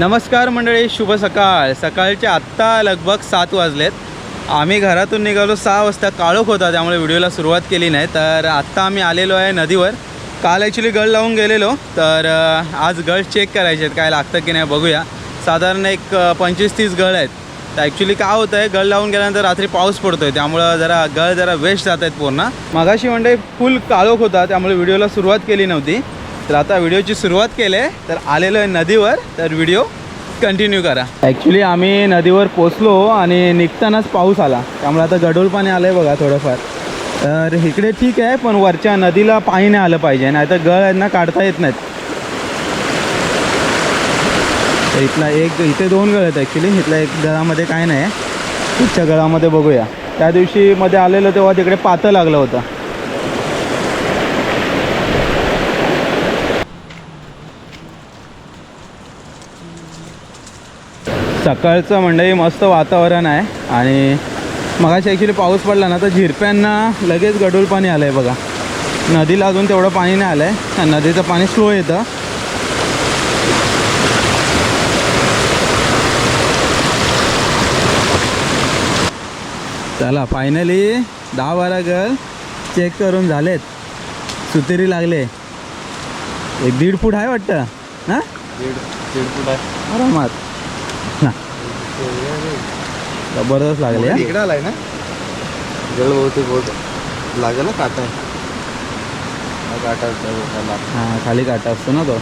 नमस्कार मंडळी शुभ सकाळ. सकाळचे आत्ता लगभग सात वाजलेत. आम्ही घरातून निघालो सहा वाजता काळोख होता त्यामुळे व्हिडिओला सुरुवात केली नाही. तर आत्ता आम्ही आलेलो आहे नदीवर. काल ॲक्च्युली गळ लावून गेलेलो तर आज गळ चेक करायचे आहेत काय लागतं की नाही बघूया. साधारण एक पंचवीस तीस गळ आहेत. तर ॲक्च्युली काय होतं आहे गळ लावून गेल्यानंतर रात्री पाऊस पडतो आहे त्यामुळं जरा गळ जरा वेस्ट जात आहेत पूर्ण. मगाशी म्हणजे फुल काळोख होता त्यामुळे व्हिडिओला सुरुवात केली नव्हती. तर आता व्हिडिओची सुरुवात केली आहे. तर आलेलो आहे नदीवर. तर व्हिडिओ कंटिन्यू करा. ॲक्च्युली आम्ही नदीवर पोचलो आणि निघतानाच पाऊस आला. त्यामुळे आता गडोल पाणी आलं आहे बघा थोडंफार. तर इकडे ठीक आहे पण वरच्या नदीला पाणी नाही आलं पाहिजे. नाही तर गळ यांना काढता येत नाहीत. तर इथला एक इथे दोन गळ आहेत ॲक्च्युली इथल्या एक गळामध्ये काय नाही. आहे पुढच्या गळामध्ये बघूया. त्या दिवशी मध्ये आलेलं तेव्हा तिकडे पातं लागलं होतं. सकाळचं मंडळी मस्त वातावरण आहे. आणि मगाशी ॲक्च्युली पाऊस पडला ना तर झिरप्यांना लगेच गडूळ पाणी आलं आहे बघा. नदीला अजून तेवढं पाणी नाही आलं आहे नदीचं पाणी स्लो येतं. चला फायनली दहा बारा गल चेक करून झालेत. सुतेरी लागले. एक दीड फूट आहे वाटतं हां? दीड दीड फूट आहे. आरामात ना. जबरदस्त लागले हा. इकडे आलाय ना? जळ बहुतेक बहुत लागेल ना काटा. हा काटा बोटाला. हा खाली काटा असतो ना तो.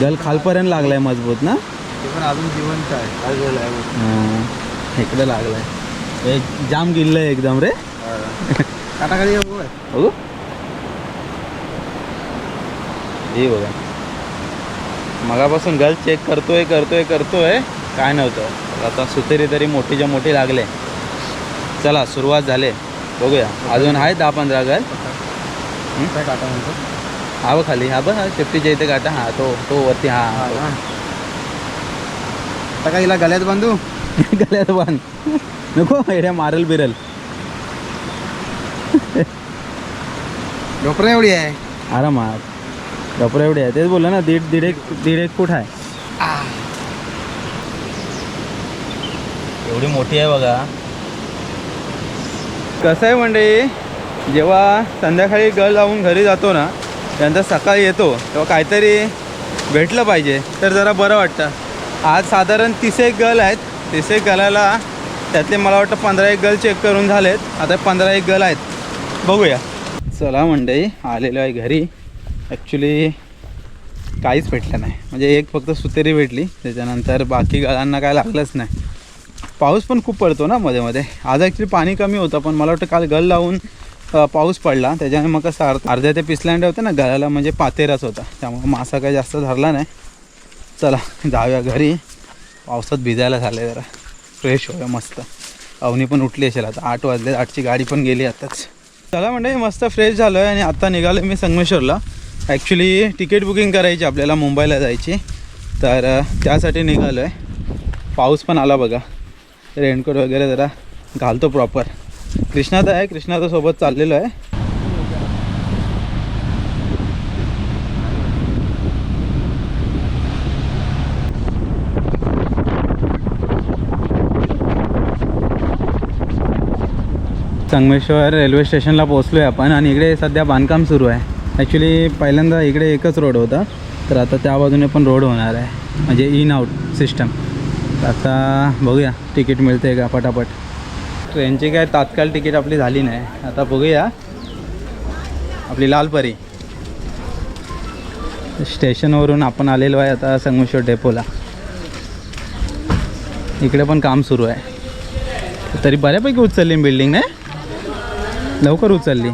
गल खालपर्यंत लागलाय मजबूत ना? ते पण अजून जिवंत आहे. काय झालं आहे बघ. हा, इकडे लागलाय. हे जाम गिल्लंय एकदम रे. हा. काटा खाली आहे बघ. बघू. हे बघा. मगापासून गल चेक करतोय करतोय करतोय. काय नव्हतं. आता सुतेरी तरी मोठीच्या मोठी लागले. चला सुरुवात झाले. बघूया. अजून आहे दहा पंधरा गल हा बघ खाली. हा बघ शेफ्टीच्या इथे काटा. हा तो तो वरती. हा. आता काय हिला गळ्यात बांधू? तो. गळ्यात बांध. नको एड्या मारल बिरल. डोकरं एवढी आहे. आरामात कपडे एवढे आहे. तेच बोललं ना दीड दीड एक दीड एक फूट आहे. एवढी मोठी आहे बघा. कसं आहे म्हणजे जेव्हा संध्याकाळी गळ लावून घरी जातो ना त्यानंतर सकाळी येतो तेव्हा काहीतरी भेटलं पाहिजे. तर जरा बरं वाटतं. आज साधारण तीस एक गल आहेत. तीस एक गलाला त्यातले मला वाटतं पंधरा एक गल चेक करून झालेत. आता पंधरा एक गल आहेत. बघूया. चला मंडई आलेलो आहे घरी. ॲक्च्युली काहीच भेटलं नाही. म्हणजे एक फक्त सुतेरी भेटली. त्याच्यानंतर बाकी गळांना काय लागलंच नाही. पाऊस पण खूप पडतो ना मध्ये मध्ये. आज ॲक्च्युली पाणी कमी होतं पण मला वाटतं काल गळ लावून पाऊस पडला. त्याच्याने मग कसं अर्ध अर्ध्या ते पिसलांडे होते ना गळाला म्हणजे पातेराच होता. त्यामुळे मासा काही जास्त धरला नाही. चला जाऊया घरी. पावसात भिजायला झाले जरा. फ्रेश होऊया मस्त. अवनी पण उठली असेल आता. आठ वाजले आठची गाडी पण गेली आताच. चला म्हणजे मस्त फ्रेश झालो आहे आणि आता निघालो मी संगमेश्वरला. ॲक्च्युली तिकीट बुकिंग करायची आपल्याला मुंबईला जायची. तर त्यासाठी निघालो आहे पाऊस पण आला बघा. रेनकोट वगैरे जरा घालतो प्रॉपर कृष्णात आहे कृष्णाचा सोबत चाललेलो आहे. संगमेश्वर रेल्वे स्टेशनला पोहोचलो आहे आपण आणि इकडे सध्या बांधकाम सुरू आहे. ॲक्च्युली पहिल्यांदा इकडे एकच रोड होता. तर आता त्या बाजूने पण रोड होणार आहे. म्हणजे इन आउट सिस्टम आता बघूया तिकीट मिळते का पटापट. ट्रेनची काय तात्काळ तिकीट आपली झाली नाही. आता बघूया. आपली लालपरी. स्टेशनवरून आपण आलेलो आहे आता संगमेश्वर डेपोला इकडे पण काम सुरू आहे. तरी बऱ्यापैकी उचलली बिल्डिंग नाही? लवकर उचलली.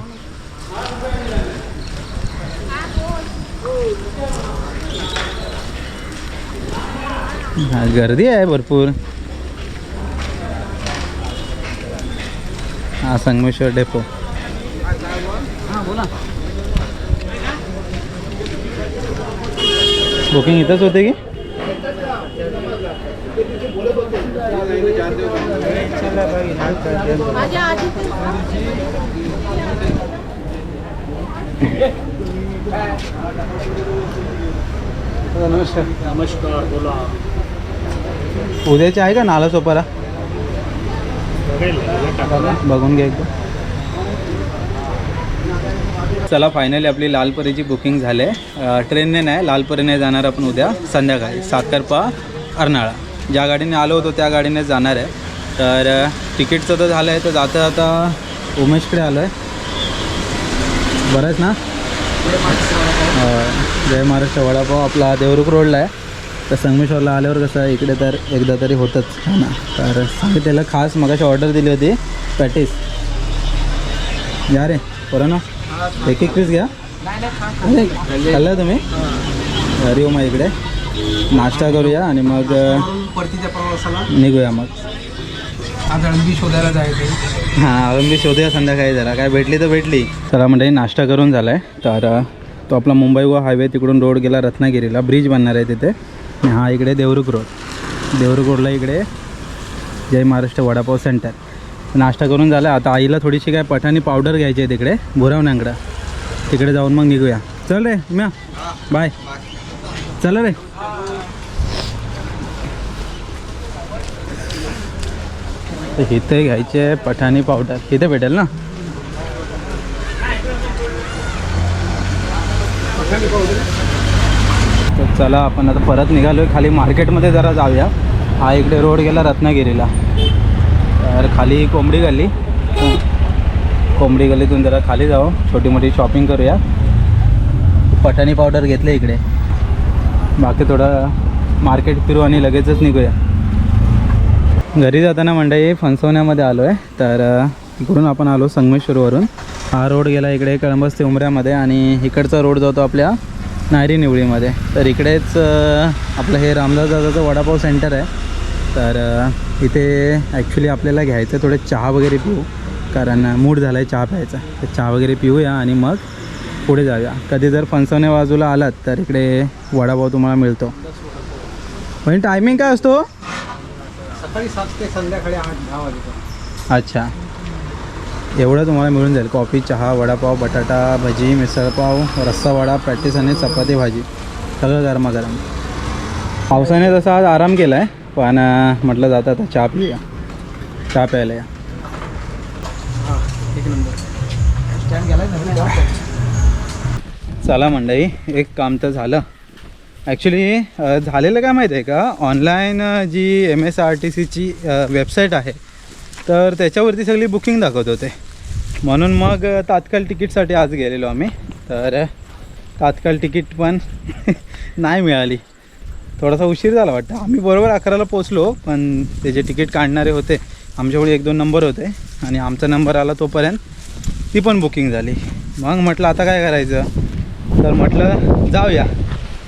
हा, गर्दी आहे भरपूर। हा संगमेश्वर डेपो। बुकिंग इथंच होते की? नमस्कार नमस्कार बोला उद्याचे आहे का नाला सोपारा? बघून घ्या एकदम चला फायनली आपली लालपरीची बुकिंग झाली. आहे ट्रेनने नाही लालपरीने जाणार आपण उद्या संध्याकाळी सातरपा अर्नाळा. ज्या गाडीने आलो होतो त्या गाडीने जाणार आहे. तर तिकीटचं तर झालं आहे तर जाता जाता उमेशकडे आलो आहे बरंच ना? जय महाराष्ट्र वडापाव आपला देवरुख रोडला आहे. तर संगमेश्वरला आल्यावर कसं आहे इकडे तर एकदा तरी होतंच खाना तर सांगितलेलं खास मगाशी ऑर्डर दिली होती पॅटीस. या रे बरं ना एक एक पीस घ्या. खाल्लं तुम्ही? घरी येऊ मग इकडे. नाश्ता करूया आणि मग निघूया मग. आज अळंबी शोधायला जायचं हां अळंबी शोधूया संध्याकाळी जरा. काय भेटली तर भेटली. चला म्हणजे नाश्ता करून झाला आहे तर तो आपला मुंबई गोवा हायवे तिकडून रोड गेला रत्नागिरीला. ब्रिज बनणार आहे तिथे. आणि हा इकडे देवरुख रोड. देवरुख रोडला इकडे जय महाराष्ट्र वडापाव सेंटर नाश्ता करून झाला. आता आईला थोडीशी काय पठाणी पावडर घ्यायची आहे तिकडे भुरवण्याकडं तिकडे जाऊन मग निघूया. चल रे म्या. बाय चल रे. इथे घ्यायचे पठाणी पावडर इथे भेटेल ना? तर चला आपण आता परत निघालो आहे खाली मार्केटमध्ये जरा जाऊया. हा इकडे रोड गेला रत्नागिरीला. तर खाली कोंबडी गल्ली. कोंबडी गल्लीतून जरा खाली जाऊ. छोटी मोठी शॉपिंग करूया. पटाणी पावडर घेतलं इकडे. बाकी थोडं मार्केट फिरू आणि लगेचच निघूया. घरी जाताना मंडळी फणसवण्यामध्ये आलो आहे तर इकडून आपण आलो संगमेश्वरवरून. हा रोड गेला इकडे कळंबस ते उमऱ्यामध्ये आणि इकडचा रोड जातो आपल्या नायरी निवळीमध्ये तर इकडेच आपलं हे रामदास दादाचं वडापाव सेंटर आहे. तर इथे ॲक्च्युली आपल्याला घ्यायचं थोडे चहा वगैरे पिऊ. कारण मूड झाला आहे चहा प्यायचा. तर चहा वगैरे पिऊया आणि मग पुढे जाऊया. कधी जर फणसवण्या बाजूला आलात तर इकडे वडापाव तुम्हाला मिळतो. पण टायमिंग काय असतो? सकाळी सात ते संध्याकाळी आठ दहा वाजेपर्यंत. अच्छा. एवढं तुम्हाला मिळून जाईल. कॉफी चहा वडापाव बटाटा भजी मिसळपाव रस्सा वडा पॅटीस आणि चपाती भाजी. सगळं गरमागरम. पावसाने तसा आज आराम केला आहे पण म्हटलं जातं आता चहा पिऊया. चहा प्यायला या. एक नंबर चला मंडई एक काम तर झालं. ॲक्च्युली झालेलं काय माहीत आहे का? ऑनलाईन जी एम एस आर टी सीची वेबसाईट आहे तर त्याच्यावरती सगळी बुकिंग दाखवत होते. म्हणून मग तात्काळ तिकीटसाठी आज गेलेलो आम्ही. तर तात्काळ तिकीट पण नाही मिळाली. थोडासा उशीर झाला वाटतं. आम्ही बरोबर अकराला पोचलो पण ते जे तिकीट काढणारे होते आमच्याकडे एक दोन नंबर होते आणि आमचा नंबर आला तोपर्यंत ती पण बुकिंग झाली. मग म्हटलं आता काय करायचं? तर म्हटलं जाऊया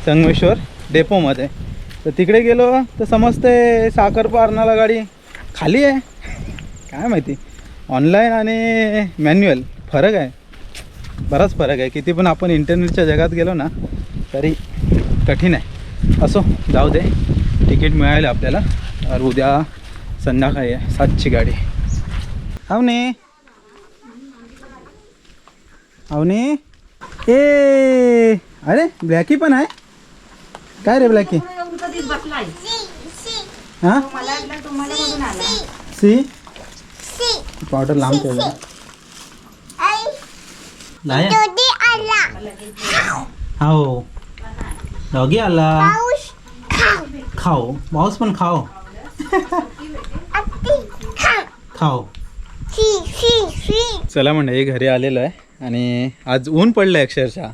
संगमेश्वर डेपोमध्ये. तर तिकडे गेलो तर समजते साखर पारणाला गाडी खाली आहे. काय माहिती? ऑनलाईन आणि मॅन्युअल फरक आहे. बराच फरक आहे. किती पण आपण इंटरनेटच्या जगात गेलो ना तरी कठीण आहे. असो जाऊ दे. तिकीट मिळालं आपल्याला. तर उद्या संध्याकाळी आहे. सातची गाडी. अवनी. अवनी. ए! अरे ब्लॅकी पण आहे. काय रे ब्लॅकी हां? सी? पावडर लांब ठेवला नाही हो डॉगी आला खाओ पाऊस पण खाओ खाओ चला म्हणजे घरी आलेलो आहे आणि आज ऊन पडलं अक्षरशः.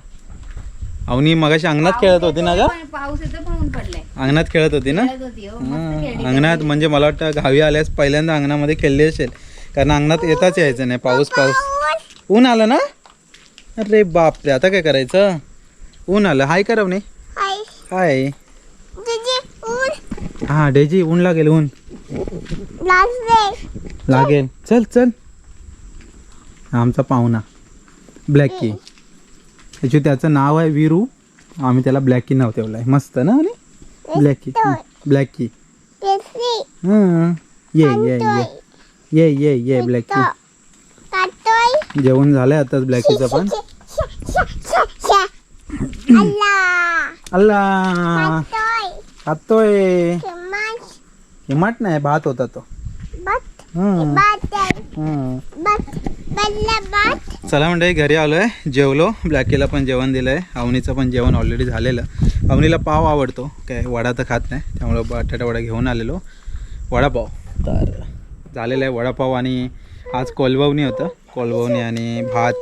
अवनी मगाशी अंगणात खेळत होती ना ग? पडलाय. अंगणात खेळत होती ना? खेळत होती हो. अंगणात म्हणजे मला वाटतं गावी आल्यास पहिल्यांदा अंगणामध्ये खेळली असेल. कारण अंगणात येताच यायचं नाही. पाऊस पाऊस. ऊन आलं ना? अरे बापरे आता काय करायचं? ऊन आलं. हाय करव नाही हाय. हा डेजी ऊन लागेल ऊन. लागेल. चल चल. आमचा पाहुणा. ब्लॅकी. ॲक्च्युली त्याचं नाव आहे वीरू. आम्ही त्याला ब्लॅकी नाव ठेवलं आहे मस्त ना आणि ब्लॅकी. ब्लॅकी. हां. ये ये ये. ये ये ये ब्लॅकी जेवण झालंय आताच ब्लॅकीचं पण. अल्ला. खातोय हिमाट नाही भात होता तो. चला मंडळी घरी आलो आहे जेवलो ब्लॅकीला पण जेवण दिलं आहे अवनीचं पण जेवण ऑलरेडी झालेलं. अवनीला पाव आवडतो. काय वडा तर खात नाही. त्यामुळं बटाटा वडा घेऊन आलेलो. वडापाव. तर झालेलं आहे वडापाव आणि आज कोलबवणी होतं. कोलबवणी आणि भात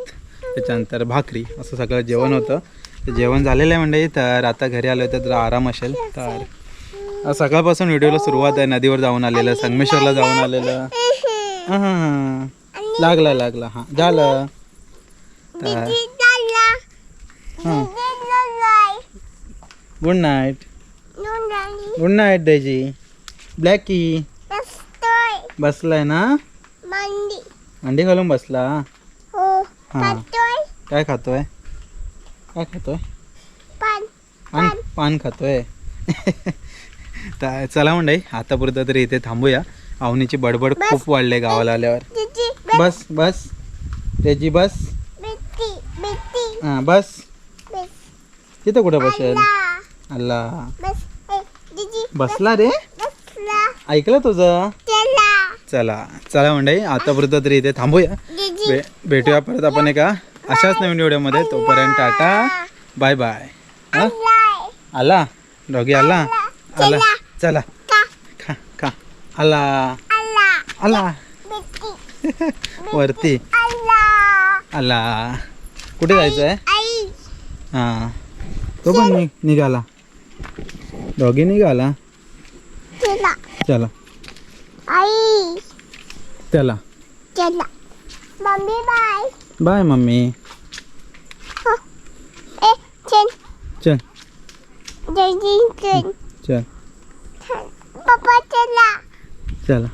त्याच्यानंतर भाकरी असं सगळं जेवण होतं. तर जेवण झालेलं आहे म्हणजे तर आता घरी आलो तर जरा आराम असेल तर सकाळपासून व्हिडिओला सुरुवात आहे नदीवर जाऊन आलेलं संगमेश्वरला जाऊन आलेलं. हां लागला लागला हां झालं. तर हां. Good night. Good night Daisy. Blackie. बसलाय ना? अंडी घालून बसला? हां काय खातोय? काय खातोय? पान. पान. खातोय. तर चला मंडई आतापुरतं तरी इथे थांबूया. अवनीची बडबड खूप वाढले गावाला आल्यावर. बस. बस त्याची बस. हां बस. तिथं कुठं बसेल? अल्ला. बसला रे? ऐकलं तुझं? चला चला मंडई आतापुरतं तरी इथे थांबूया. भे भेटूया परत आपण एका अशाच नवीन व्हिडिओमध्ये. तोपर्यंत टाटा. Bye bye. हा? आला? डॉगी आला? आला. चला. खा खा. आला. आला. वरती. आला. कुठे जायचं आहे हां. तो पण निघाला. डॉगी निघाला. चला. आई. चला चला मम्मी बाय. Bye mummy. ए चल. चल. जय चल चल. पप्पा चला. चला.